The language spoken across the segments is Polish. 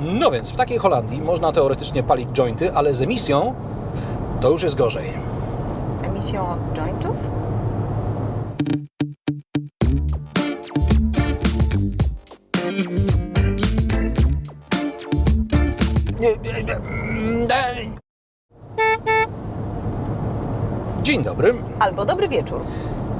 No więc w takiej Holandii można teoretycznie palić jointy, ale z emisją to już jest gorzej. Emisją jointów? Mm. Dzień dobry. Albo dobry wieczór.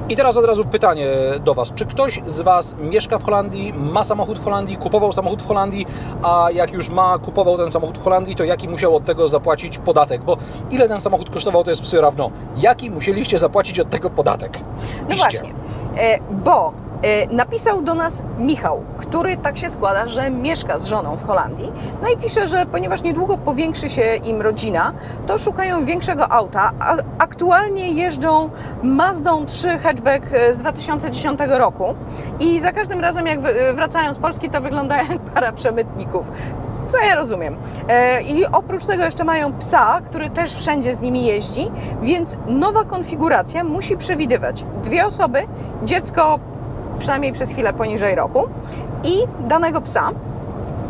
I teraz od razu pytanie do Was. Czy ktoś z Was mieszka w Holandii, ma samochód w Holandii, kupował samochód w Holandii, a jak już ma, kupował ten samochód w Holandii, to jaki musiał od tego zapłacić podatek? Bo ile ten samochód kosztował, to jest w równo. Jaki musieliście zapłacić od tego podatek? No Piszcie. właśnie, e, bo napisał do nas Michał, który tak się składa, że mieszka z żoną w Holandii. No i pisze, że ponieważ niedługo powiększy się im rodzina, to szukają większego auta. Aktualnie jeżdżą Mazdą 3 hatchback e, z 2010 roku i za każdym razem jak wy- wracają z Polski, to wyglądają jak para przemytników. Co ja rozumiem. E, I oprócz tego jeszcze mają psa, który też wszędzie z nimi jeździ, więc nowa konfiguracja musi przewidywać dwie osoby, dziecko przynajmniej przez chwilę poniżej roku i danego psa.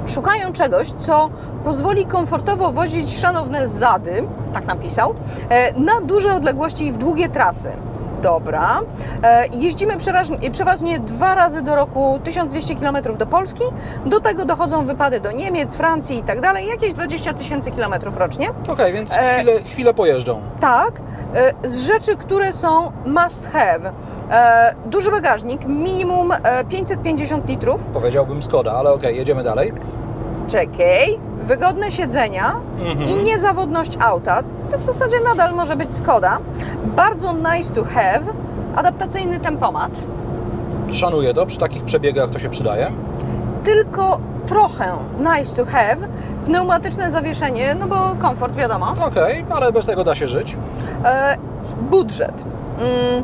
Szukają czegoś, co pozwoli komfortowo wozić szanowne zady, tak napisał, e, na duże odległości i w długie trasy. Dobra. E, Jeździmy przeważnie, dwa razy do roku 1200 km do Polski. Do tego dochodzą wypady do Niemiec, Francji i tak dalej. Jakieś 20 tysięcy kilometrów rocznie. Okej, więc E, chwilę, chwilę pojeżdżą. Tak, e, z rzeczy, które są must have. Duży bagażnik, minimum e, 550 litrów. Powiedziałbym Skoda, ale okej, jedziemy dalej. Czekaj. Wygodne siedzenia Mhm. i niezawodność auta. To w zasadzie nadal może być Skoda. Bardzo nice to have. Adaptacyjny tempomat. Szanuję to, przy takich przebiegach to się przydaje. Tylko trochę nice to have. Pneumatyczne zawieszenie, no bo komfort wiadomo. Okej, ale bez tego da się żyć. E, budżet. Mm,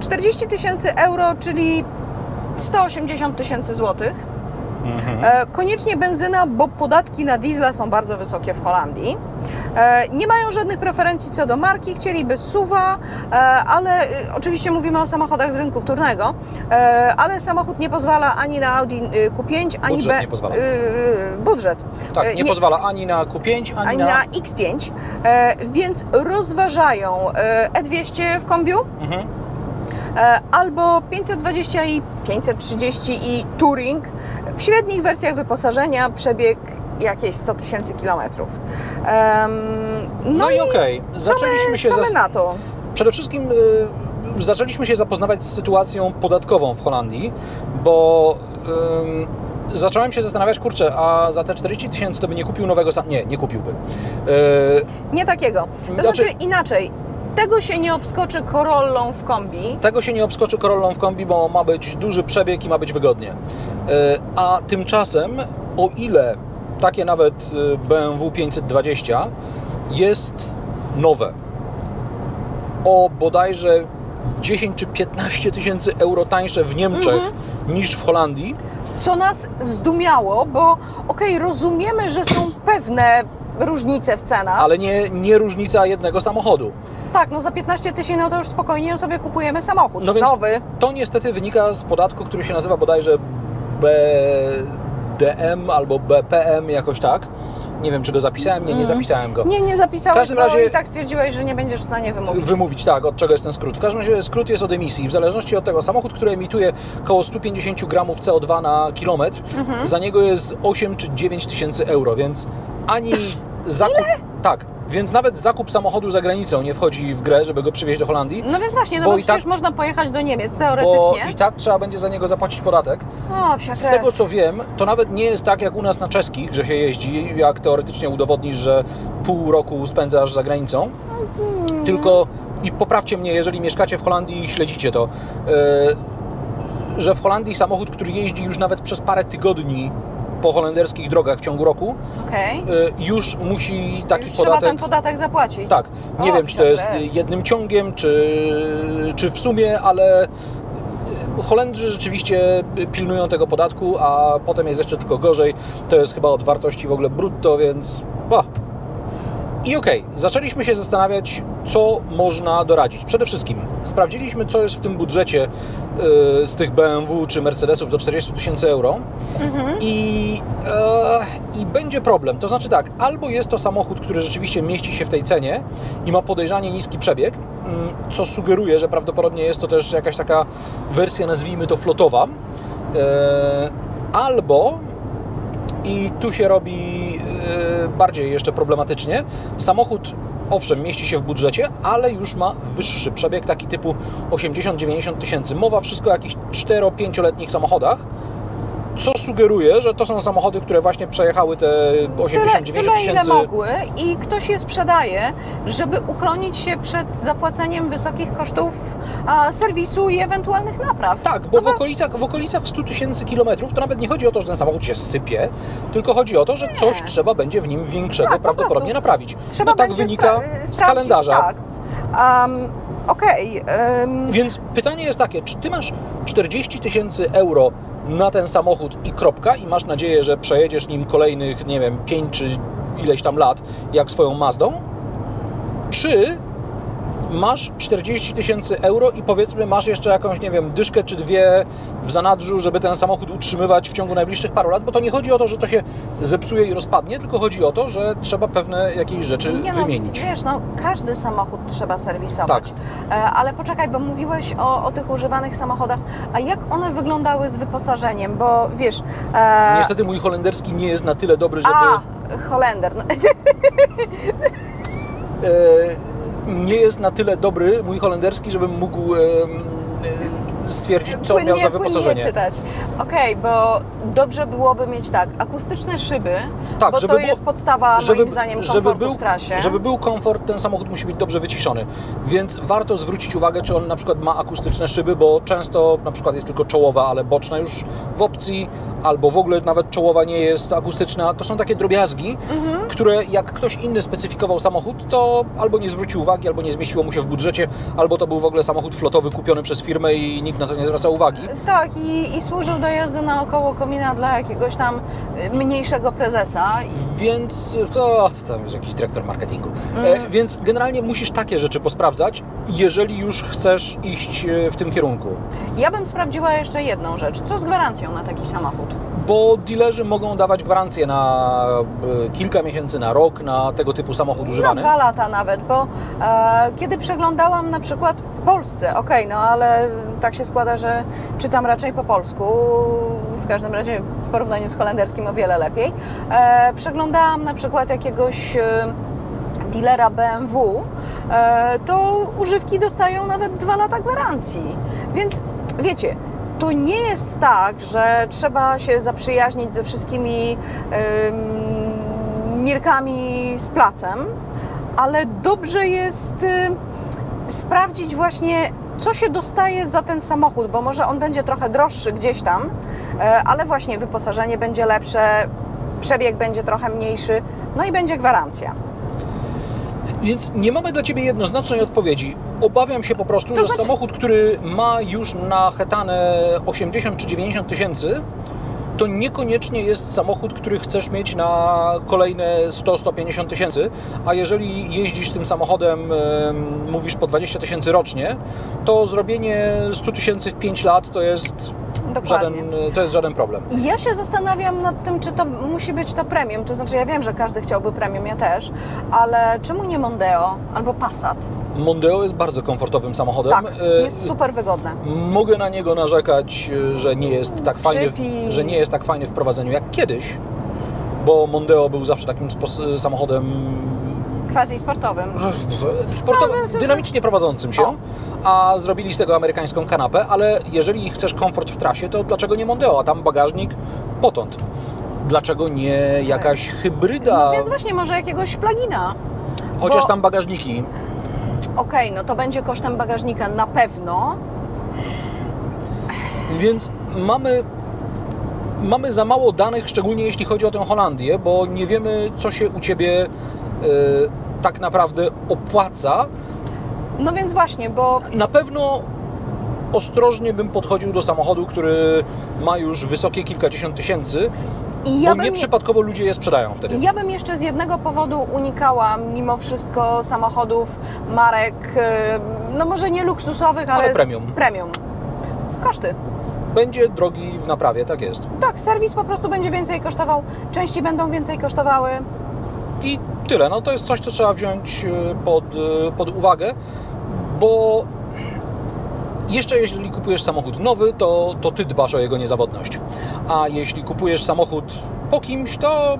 40 tysięcy euro, czyli 180 tysięcy złotych. Mhm. E, koniecznie benzyna, bo podatki na diesla są bardzo wysokie w Holandii. E, nie mają żadnych preferencji co do marki, chcieliby SUVa, e, ale e, oczywiście mówimy o samochodach z rynku wtórnego, ale samochód nie pozwala ani na Audi e, Q5, ani Budżet B, nie pozwala. e, budżet. Tak, nie, nie- pozwala ani na Q5, ani, ani na... na X5, e, więc rozważają e, E200 w kombiu, Mhm. E, albo 520 i 530 i Touring. W średnich wersjach wyposażenia przebieg jakieś 100 tysięcy kilometrów. Em, No, i okej, zaczęliśmy się co my na to? Przede wszystkim y, zaczęliśmy się zapoznawać z sytuacją podatkową w Holandii, bo ym, zacząłem się zastanawiać, kurczę, a za te 40 tysięcy to by nie kupił nowego sam... Nie, nie kupiłbym. Y, Nie takiego. To Znaczy- znaczy inaczej. Tego się nie obskoczy Corollą w kombi. tego się nie obskoczy Corollą w kombi, bo ma być duży przebieg i ma być wygodnie. Y, a tymczasem, o ile takie nawet y, BMW 520 jest nowe, o bodajże 10 czy 15 tysięcy euro tańsze w Niemczech Mhm. niż w Holandii, Co nas zdumiało, bo okej, rozumiemy, że są pewne różnice w cenach. ale nie, nie różnica jednego samochodu. Tak, no za 15 tysięcy no to już spokojnie sobie kupujemy samochód No więc- nowy. To niestety wynika z podatku, który się nazywa bodajże BDM albo BPM, jakoś tak. Nie wiem, czy go zapisałem, nie, nie Mhm. zapisałem go. Nie, nie zapisałeś, W każdym razie- i tak stwierdziłeś, że nie będziesz w stanie wymówić. Wymówić, tak, od czego jest ten skrót. W każdym razie skrót jest od emisji. W zależności od tego, samochód, który emituje około 150 gramów CO2 na kilometr, Mhm. za niego jest 8 czy 9 tysięcy euro, więc ani zakup... Tak, więc nawet zakup samochodu za granicą nie wchodzi w grę, żeby go przywieźć do Holandii, No więc właśnie, no Bo bo, i przecież tak- można pojechać do Niemiec bo teoretycznie. i tak trzeba będzie za niego zapłacić podatek. O, psia Z tego co wiem, to nawet nie jest tak jak u nas na czeskich, że się jeździ, jak teoretycznie udowodnisz, że pół roku spędzasz za granicą, Hmm. tylko i poprawcie mnie, jeżeli mieszkacie w Holandii i śledzicie to, yy, że w Holandii samochód, który jeździ już nawet przez parę tygodni po holenderskich drogach w ciągu roku, Okej. yy, już musi taki Już trzeba podatek. ten podatek zapłacić. Tak, nie O, wiem, czy to jest jednym ciągiem, czy, czy w sumie, ale Holendrzy rzeczywiście pilnują tego podatku, a potem jest jeszcze tylko gorzej. To jest chyba od wartości w ogóle brutto, więc. Bah. I okej, zaczęliśmy się zastanawiać, co można doradzić. Przede wszystkim sprawdziliśmy, co jest w tym budżecie yy, z tych BMW czy Mercedesów do 40 tysięcy euro. Mhm. I, e, I będzie problem. To znaczy tak, albo jest to samochód, który rzeczywiście mieści się w tej cenie i ma podejrzanie niski przebieg, mm, co sugeruje, że prawdopodobnie jest to też jakaś taka wersja, nazwijmy to flotowa. E, Albo i tu się robi e, bardziej jeszcze problematycznie. Samochód owszem mieści się w budżecie, ale już ma wyższy przebieg, taki typu 80-90 tysięcy. Mowa wszystko o jakichś 4-5-letnich samochodach, co sugeruje, że to są samochody, które właśnie przejechały te 80-90 tyle, tyle ile tysięcy. mogły i ktoś je sprzedaje, żeby uchronić się przed zapłaceniem wysokich kosztów a, serwisu i ewentualnych napraw. Tak, bo No w okolicach, w okolicach 100 tysięcy kilometrów to nawet nie chodzi o to, że ten samochód się sypie, tylko chodzi o to, że coś Nie. trzeba będzie w nim większego Tak, po prawdopodobnie naprawić. Trzeba no tak wynika spra- z kalendarza. Tak. Um, Okej. em, Więc pytanie jest takie, czy ty masz 40 tysięcy euro na ten samochód i kropka i masz nadzieję, że przejedziesz nim kolejnych, nie wiem, 5 czy ileś tam lat, jak swoją Mazdą? Czy masz 40 tysięcy euro i powiedzmy masz jeszcze jakąś, nie wiem, dyszkę czy dwie w zanadrzu, żeby ten samochód utrzymywać w ciągu najbliższych paru lat, bo to nie chodzi o to, że to się zepsuje i rozpadnie, tylko chodzi o to, że trzeba pewne jakieś rzeczy Nie no, wymienić. Wiesz, no, każdy samochód trzeba serwisować. Tak. E, Ale poczekaj, bo mówiłeś o, o tych używanych samochodach, a jak one wyglądały z wyposażeniem? Bo wiesz. E, Niestety mój holenderski nie jest na tyle dobry, żeby... A, Holender. No, e, nie jest na tyle dobry mój holenderski, żebym mógł e, stwierdzić, co on miał za płynnie wyposażenie. czytać. Okej, bo dobrze byłoby mieć tak, akustyczne szyby, Tak, bo żeby to było- jest podstawa żeby- moim zdaniem żeby komfortu był- w trasie. Żeby był komfort, ten samochód musi być dobrze wyciszony. Więc warto zwrócić uwagę, czy on na przykład ma akustyczne szyby, bo często na przykład jest tylko czołowa, ale boczna już w opcji, albo w ogóle nawet czołowa nie jest akustyczna. To są takie drobiazgi, Mhm. które jak ktoś inny specyfikował samochód, to albo nie zwrócił uwagi, albo nie zmieściło mu się w budżecie, albo to był w ogóle samochód flotowy kupiony przez firmę i nikt na to nie zwracał uwagi. Tak, i, i służył do jazdy naokoło komina dla jakiegoś tam y, mniejszego prezesa. Więc to, to tam jest jakiś dyrektor marketingu. Mhm. E, więc generalnie musisz takie rzeczy posprawdzać, jeżeli już chcesz iść e, w tym kierunku. Ja bym sprawdziła jeszcze jedną rzecz. Co z gwarancją na taki samochód? Bo dealerzy mogą dawać gwarancję na e, kilka miesięcy, na rok, na tego typu samochód Na używany. dwa lata nawet, bo e, kiedy przeglądałam na przykład w Polsce, okej, no ale tak się składa, że czytam raczej po polsku, w każdym razie w porównaniu z holenderskim o wiele lepiej. E, przeglądałam na przykład jakiegoś e, dealera BMW, e, to używki dostają nawet dwa lata gwarancji. Więc wiecie, to nie jest tak, że trzeba się zaprzyjaźnić ze wszystkimi mirkami z placem, ale dobrze jest y, sprawdzić właśnie, co się dostaje za ten samochód, bo może on będzie trochę droższy gdzieś tam, e, ale właśnie wyposażenie będzie lepsze, przebieg będzie trochę mniejszy, no i będzie gwarancja. Więc nie mamy dla Ciebie jednoznacznej odpowiedzi. Obawiam się po prostu, To że znaczy- samochód, który ma już na hetane 80 czy 90 tysięcy, to niekoniecznie jest samochód, który chcesz mieć na kolejne 100-150 tysięcy, a jeżeli jeździsz tym samochodem, em, mówisz po 20 tysięcy rocznie, to zrobienie 100 tysięcy w 5 lat to jest, Dokładnie. żaden, to jest żaden problem. Ja się zastanawiam nad tym, czy to musi być to premium. To znaczy, ja wiem, że każdy chciałby premium, ja też, ale czemu nie Mondeo albo Passat? Mondeo jest bardzo komfortowym samochodem. Tak, E, jest super wygodne. Mogę na niego narzekać, że nie jest tak fajny, że nie jest tak fajny w prowadzeniu jak kiedyś, bo Mondeo był zawsze takim samochodem Quasi sportowym. żeby- dynamicznie prowadzącym się, a zrobili z tego amerykańską kanapę, ale jeżeli chcesz komfort w trasie, to dlaczego nie Mondeo, a tam bagażnik potąd? Dlaczego nie jakaś hybryda? No więc właśnie, może jakiegoś plugina. Chociaż bo- tam bagażniki. Okej, no to będzie kosztem bagażnika na pewno. Więc mamy, mamy za mało danych, szczególnie jeśli chodzi o tę Holandię, bo nie wiemy, co się u Ciebie e, tak naprawdę opłaca. No więc właśnie, bo Na pewno ostrożnie bym podchodził do samochodu, który ma już wysokie kilkadziesiąt tysięcy, i ja bo bym, nieprzypadkowo ludzie je sprzedają wtedy. ja bym jeszcze z jednego powodu unikała mimo wszystko samochodów, marek, y, no może nie luksusowych, ale, Ale premium. premium. Koszty. będzie drogi w naprawie, tak jest. Tak, serwis po prostu będzie więcej kosztował, części będą więcej kosztowały. I tyle. No to jest coś, co trzeba wziąć e, pod, e, pod uwagę, bo jeszcze jeśli kupujesz samochód nowy, to, to ty dbasz o jego niezawodność. A jeśli kupujesz samochód po kimś, to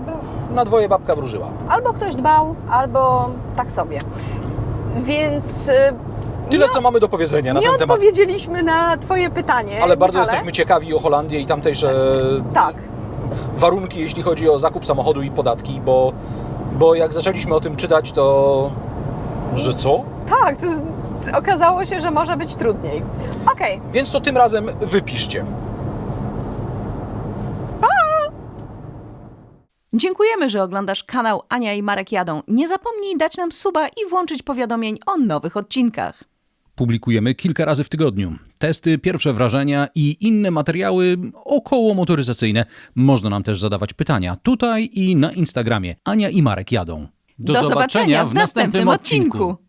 na dwoje babka wróżyła. Albo ktoś dbał, albo tak sobie. Więc y, Tyle, co mamy do powiedzenia na nie ten temat. odpowiedzieliśmy na Twoje pytanie. Ale bardzo Michale. jesteśmy ciekawi o Holandię i tamtejsze Tak, warunki, jeśli chodzi o zakup samochodu i podatki, bo, bo jak zaczęliśmy o tym czytać, to że co? tak, to, to okazało się, że może być trudniej. Okej, Więc to tym razem wypiszcie. Dziękujemy, że oglądasz kanał Ania i Marek Jadą. Nie zapomnij dać nam suba i włączyć powiadomień o nowych odcinkach. Publikujemy kilka razy w tygodniu. Testy, pierwsze wrażenia i inne materiały około motoryzacyjne. Można nam też zadawać pytania tutaj i na Instagramie. Ania i Marek jadą. Do, zobaczenia w następnym odcinku.